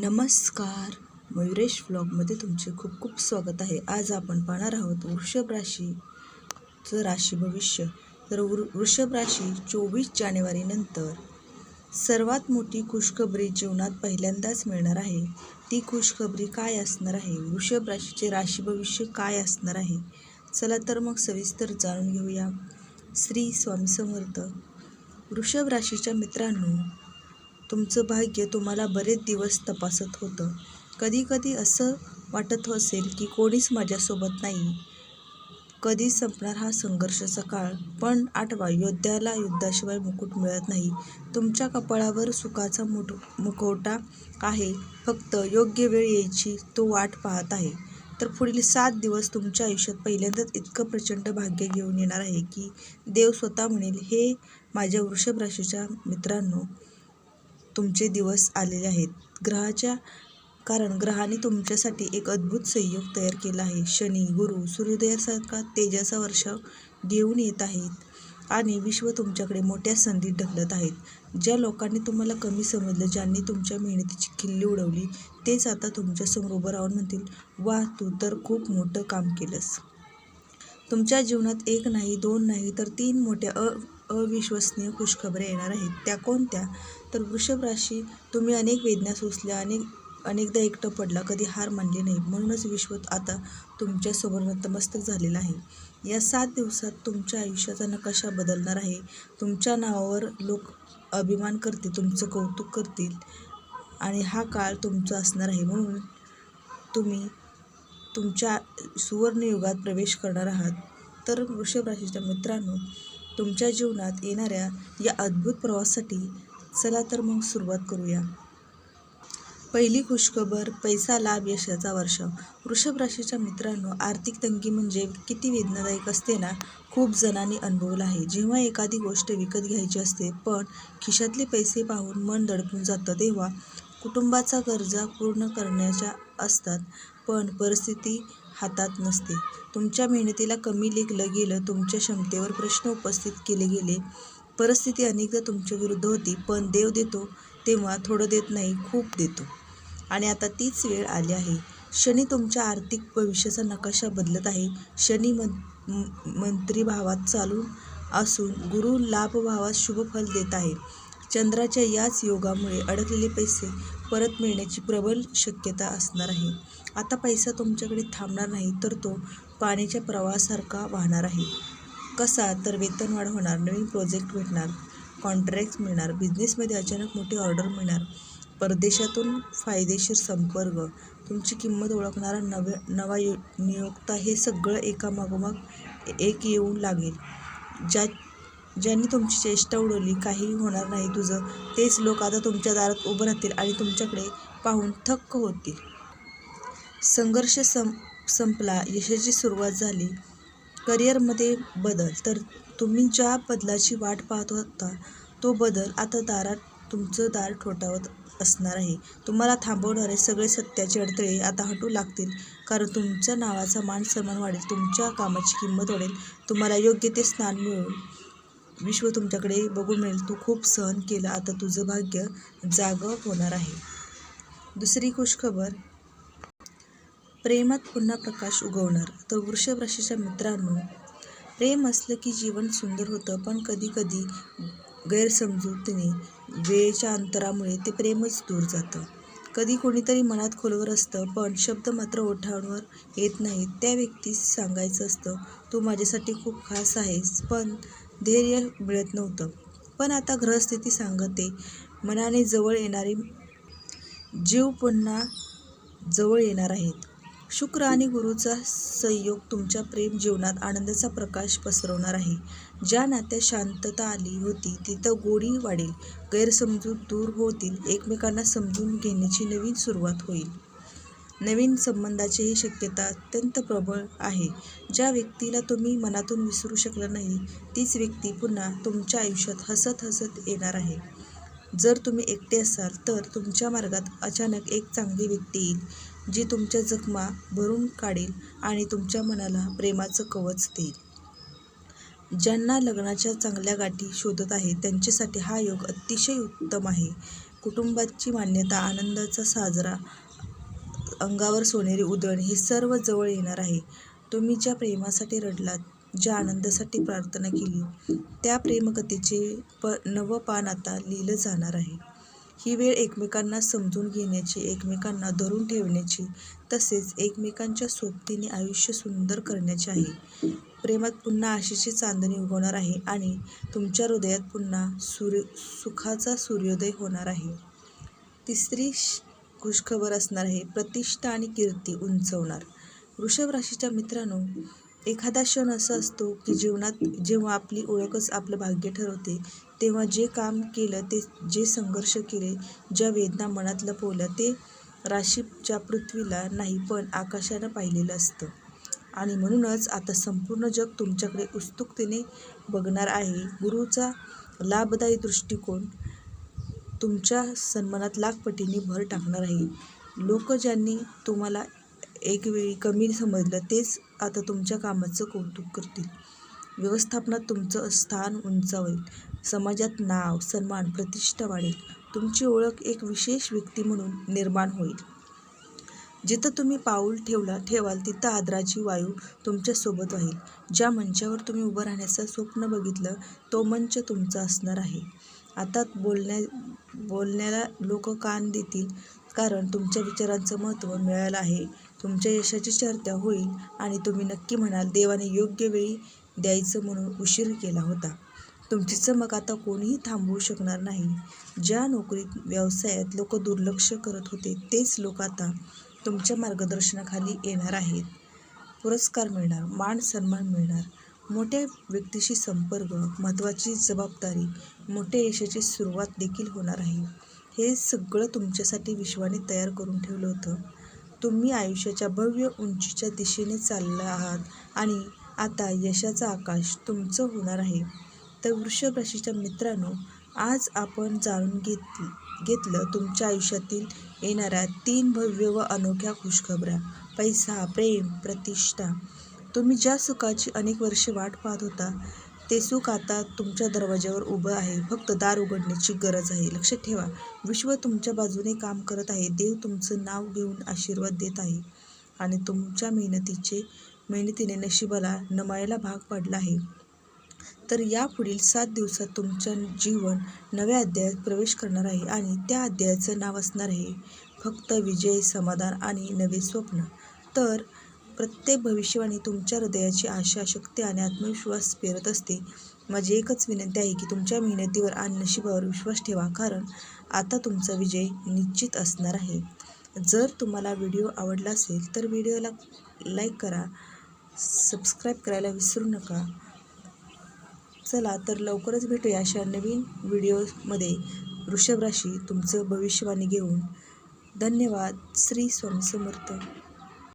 नमस्कार. मयुरेश व्लॉगमध्ये तुमचे खूप खूप स्वागत आहे. आज आपण पाहणार आहोत वृषभ राशीचं राशी भविष्य. तर वृ वृषभ राशी चोवीस जानेवारीनंतर सर्वात मोठी खुशखबरी जीवनात पहिल्यांदाच मिळणार आहे. ती खुशखबरी काय असणार आहे? वृषभ राशीचे राशी भविष्य काय असणार आहे? चला तर मग सविस्तर जाणून घेऊया. श्री स्वामी समर्थ. वृषभ राशीच्या मित्रांनो तुमचं भाग्य तुम्हाला बरेच दिवस तपासत होतं. कधीकधी असं वाटत असेल की कोणीच माझ्यासोबत नाही. कधी संपणार हा संघर्षाचा काळ. पण आठवा योद्ध्याला युद्धाशिवाय मुकुट मिळत नाही. तुमच्या कपाळावर सुखाचा मुठ मुखवटा आहे. फक्त योग्य वेळ यायची तो वाट पाहत आहे. तर पुढील सात दिवस तुमच्या आयुष्यात पहिल्यांदाच इतकं प्रचंड भाग्य घेऊन येणार आहे की देव स्वतः म्हणेल हे माझ्या वृषभ राशीच्या मित्रांनो तुमचे दिवस आलेले आहेत. ग्रहाच्या कारण ग्रहाने तुमच्यासाठी एक अद्भुत संयोग तयार केला आहे. शनी गुरु सूर्योदयासारखा तेजाचा वर्ष घेऊन येत आहेत आणि विश्व तुमच्याकडे मोठ्या संधी ढकलत आहेत. ज्या लोकांनी तुम्हाला कमी समजलं ज्यांनी तुमच्या मेहनतीची खिल्ली उडवली तेच आता तुमच्यासमोर उभं राहून म्हणतील वा तू तर खूप मोठं काम केलंस. तुमच्या जीवनात एक नाही दोन नाही तर तीन मोठ्या अ अविश्वसनीय खुशखबऱ्या येणार आहेत. त्या कोणत्या? तर वृषभ राशी तुम्ही अनेक वेदना सोसल्या अनेक अनेकदा एकटं पडला कधी हार मानली नाही म्हणूनच विश्व आता तुमच्यासमोर नतमस्तक झालेलं आहे. या सात दिवसात तुमच्या आयुष्याचा नकाशा बदलणार आहे. तुमच्या नावावर लोक अभिमान करतील तुमचं कौतुक करतील आणि हा काळ तुमचा असणार आहे. म्हणून तुम्ही तुमच्या सुवर्णयुगात प्रवेश करणार आहात. तर वृषभ राशीच्या मित्रांनो तुमच्या जीवनात येणाऱ्या या अद्भुत प्रवासासाठी चला तर मग सुरुवात करूया. पहिली खुशखबर पैसा लाभ यशाचा वर्षाव वृषभ राशीच्या मित्रांनो आर्थिक तंगी म्हणजे किती वेदनादायक असते ना? खूप जणांनी अनुभवलं आहे. जेव्हा एखादी गोष्ट विकत घ्यायची असते पण खिशातले पैसे पाहून मन दडपून जातं तेव्हा कुटुंबाचा गरजा पूर्ण करण्याच्या असतात पण परिस्थिती हातात नसते. तुमच्या मेहनतीला कमी लेखलं गेलं तुमच्या क्षमतेवर प्रश्न उपस्थित केले गेले परिस्थिती अनेकदा तुमच्या विरुद्ध होती पण देव देतो तेव्हा थोडं देत नाही खूप देतो. आणि आता तीच वेळ आली आहे. शनी तुमच्या आर्थिक भविष्याचा नकाशा बदलत आहे. शनी मं मंत्रीभावात चालू असून गुरु लाभभावात शुभफल देत आहे. चंद्राच्या याच योगामुळे अडकलेले पैसे परत मिळण्याची प्रबल शक्यता असणार आहे. आता पैसा तुमच्याकडे थांबणार नाही तर तो पाण्याच्या प्रवाहासारखा वाहणार आहे. कसा तर वेतनवाढ होणार नवीन प्रोजेक्ट भेटणार कॉन्ट्रॅक्ट मिळणार बिझनेसमध्ये अचानक मोठी ऑर्डर मिळणार. परदेशातून फायदेशीर संपर्क तुमची किंमत ओळखणारा नव्या नवा यु नियोक्ता हे सगळं एकामागोमाग एक येऊन लागेल. ज्या ज्यांनी तुमची चेष्टा उडवली काहीही होणार नाही तुझं तेच लोक आता तुमच्या दारात उभं राहतील आणि तुमच्याकडे पाहून थक्क होतील. संघर्ष सं संपला यशाची सुरुवात झाली. करिअरमध्ये बदल. तर तुम्ही ज्या बदलाची वाट पाहत होता तो बदल आता दारात तुमचं दार ठोठावत असणार आहे. तुम्हाला थांबवणारे सगळे सत्याचे अडथळे आता हटू लागतील कारण तुमच्या नावाचा मान सन्मान वाढेल तुमच्या कामाची किंमत वाढेल तुम्हाला योग्य ते स्थान मिळून विश्व तुमच्याकडे बघून मिळेल. तू खूप सहन केलं आता तुझं भाग्य जागं होणार आहे. दुसरी खुशखबर प्रेमात पुन्हा प्रकाश उगवणार. तर वृषभ राशीच्या मित्रांनो प्रेम असलं की जीवन सुंदर होतं पण कधी कधी गैरसमजुतीने वेळेच्या अंतरामुळे ते प्रेमच दूर जातं. कधी कोणीतरी मनात खोलवर असतं पण शब्द मात्र ओठांवर येत नाहीत. त्या व्यक्तीस सांगायचं असतं तू माझ्यासाठी खूप खास आहेस पण धैर्य मिळत नव्हतं. पण आता ग्रहस्थिती सांगते मनाने जवळ येणारी जीव पुन्हा जवळ येणार आहेत. शुक्र आणि गुरुचा संयोग तुमच्या प्रेम जीवनात आनंदाचा प्रकाश पसरवणार आहे. ज्या नात्यात शांतता आली होती तिथं गोडी वाढेल. गैरसमजूत दूर होतील. एकमेकांना समजून घेण्याची नवीन सुरुवात होईल. नवीन संबंधाची ही शक्यता अत्यंत प्रबळ आहे. ज्या व्यक्तीला तुम्ही मनातून विसरू शकला नाही तीच व्यक्ती पुन्हा तुमच्या आयुष्यात हसत हसत येणार आहे. जर तुम्ही एकटे असाल तर तुमच्या मार्गात अचानक एक चांगली व्यक्ती येईल. जी तुमच्या जखमा भरून काढेल आणि तुमच्या मनाला प्रेमाचं कवच देईल. ज्यांना लग्नाच्या चांगल्या गाठी शोधत आहे त्यांच्यासाठी हा योग अतिशय उत्तम आहे. कुटुंबाची मान्यता आनंदाचा साजरा अंगावर सोनेरी उधळण हे सर्व जवळ येणार आहे. तुम्ही ज्या प्रेमासाठी रडलात ज्या आनंदासाठी प्रार्थना केली त्या प्रेमकथेचे प नवं पान आता लिहिलं जाणार आहे. ही वेळ एकमेकांना समजून घेण्याची एकमेकांना धरून ठेवण्याची तसेच एकमेकांच्या सोबतीने आयुष्य सुंदर करण्याची आहे. प्रेमात पुन्हा आशेची चांदणी उगवणार आहे आणि तुमच्या हृदयात पुन्हा सूर्य सुखाचा सूर्योदय होणार आहे. तिसरी श- खुशखबर असणार आहे प्रतिष्ठा आणि कीर्ती उंचवणार. वृषभ राशीच्या मित्रांनो एखादा क्षण असा असतो की जीवनात जेव्हा आपली ओळखच आपलं भाग्य ठरवते तेव्हा जे काम केलं ते जे संघर्ष केले ज्या वेदना मनात लपवल्या ते राशीच्या पृथ्वीला नाही पण आकाशानं पाहिलेलं असतं. आणि म्हणूनच आता संपूर्ण जग तुमच्याकडे उत्सुकतेने बघणार आहे. गुरुचा लाभदायी दृष्टिकोन तुमच्या सन्मानात लाखपटीने भर टाकणार आहे. लोक ज्यांनी तुम्हाला एक वेळी कमी समजलं तेच आता तुमच्या कामाचं कौतुक करतील. व्यवस्थापनात तुमचं स्थान उंचावेल. समाजात नाव सन्मान प्रतिष्ठा वाढेल. तुमची ओळख एक विशेष व्यक्ती म्हणून निर्माण होईल. जिथं तुम्ही पाऊल ठेवला ठेवाल तिथं आदराची वायू तुमच्यासोबत राहील. ज्या मंचावर तुम्ही उभं राहण्याचं स्वप्न बघितलं तो मंच तुमचा असणार आहे. आता बोलण्या बोलण्याला लोक कान देतील कारण तुमच्या विचारांचं महत्त्व मिळालं आहे. तुमच्या यशाची चर्चा होईल आणि तुम्ही नक्की म्हणाल देवाने योग्य वेळी द्यायचं म्हणून उशीर केला होता. तुमची चमक आता कोणीही थांबवू शकणार नाही. ज्या नोकरीत व्यवसायात लोक दुर्लक्ष करत होते तेच लोक आता तुमच्या मार्गदर्शनाखाली येणार आहेत. पुरस्कार मिळणार मान सन्मान मिळणार. मोठ्या व्यक्तीशी संपर्क महत्त्वाची जबाबदारी मोठ्या यशाची सुरुवात देखील होणार आहे. हे सगळं तुमच्यासाठी विश्वाने तयार करून ठेवलं होतं. तुम्ही आयुष्याच्या भव्य उंचीच्या दिशेने चालला आहात आणि आता यशाचं आकाश तुमचं होणार आहे. तर वृषभ राशीच्या मित्रांनो आज आपण जाणून घेत घेतलं तुमच्या आयुष्यातील येणाऱ्या तीन भव्य व अनोख्या खुशखबऱ्या. पैसा प्रेम प्रतिष्ठा. तुम्ही ज्या सुखाची अनेक वर्षे वाट पाहत होता ते सुख आता तुमच्या दरवाज्यावर उभं आहे. फक्त दार उघडण्याची गरज आहे. लक्षात ठेवा विश्व तुमच्या बाजूने काम करत आहे. देव तुमचं नाव घेऊन आशीर्वाद देत आहे. आणि तुमच्या मेहनतीचे मेहनतीने नशिबाला नमायला भाग पडला आहे. तर यापुढील सात दिवसात तुमचं जीवन नव्या अध्यायात प्रवेश करणार आहे आणि त्या अध्यायाचं नाव असणार आहे फक्त विजय समाधान आणि नवे स्वप्न. तर प्रत्येक भविष्यवाणी तुमच्या हृदयाची आशा शक्ती आणि आत्मविश्वास पेरत असते. माझी एकच विनंती आहे की तुमच्या मेहनतीवर आणि नशिबावर विश्वास ठेवा कारण आता तुमचा विजय निश्चित असणार आहे. जर तुम्हाला व्हिडिओ आवडला असेल तर व्हिडिओला लाईक करा सबस्क्राईब करायला विसरू नका. चला तर लवकरच भेटूया अशा नवीन व्हिडिओमध्ये. वृषभ राशी तुमचं भविष्यवाणी घेऊन. धन्यवाद. श्री स्वामी समर्थ.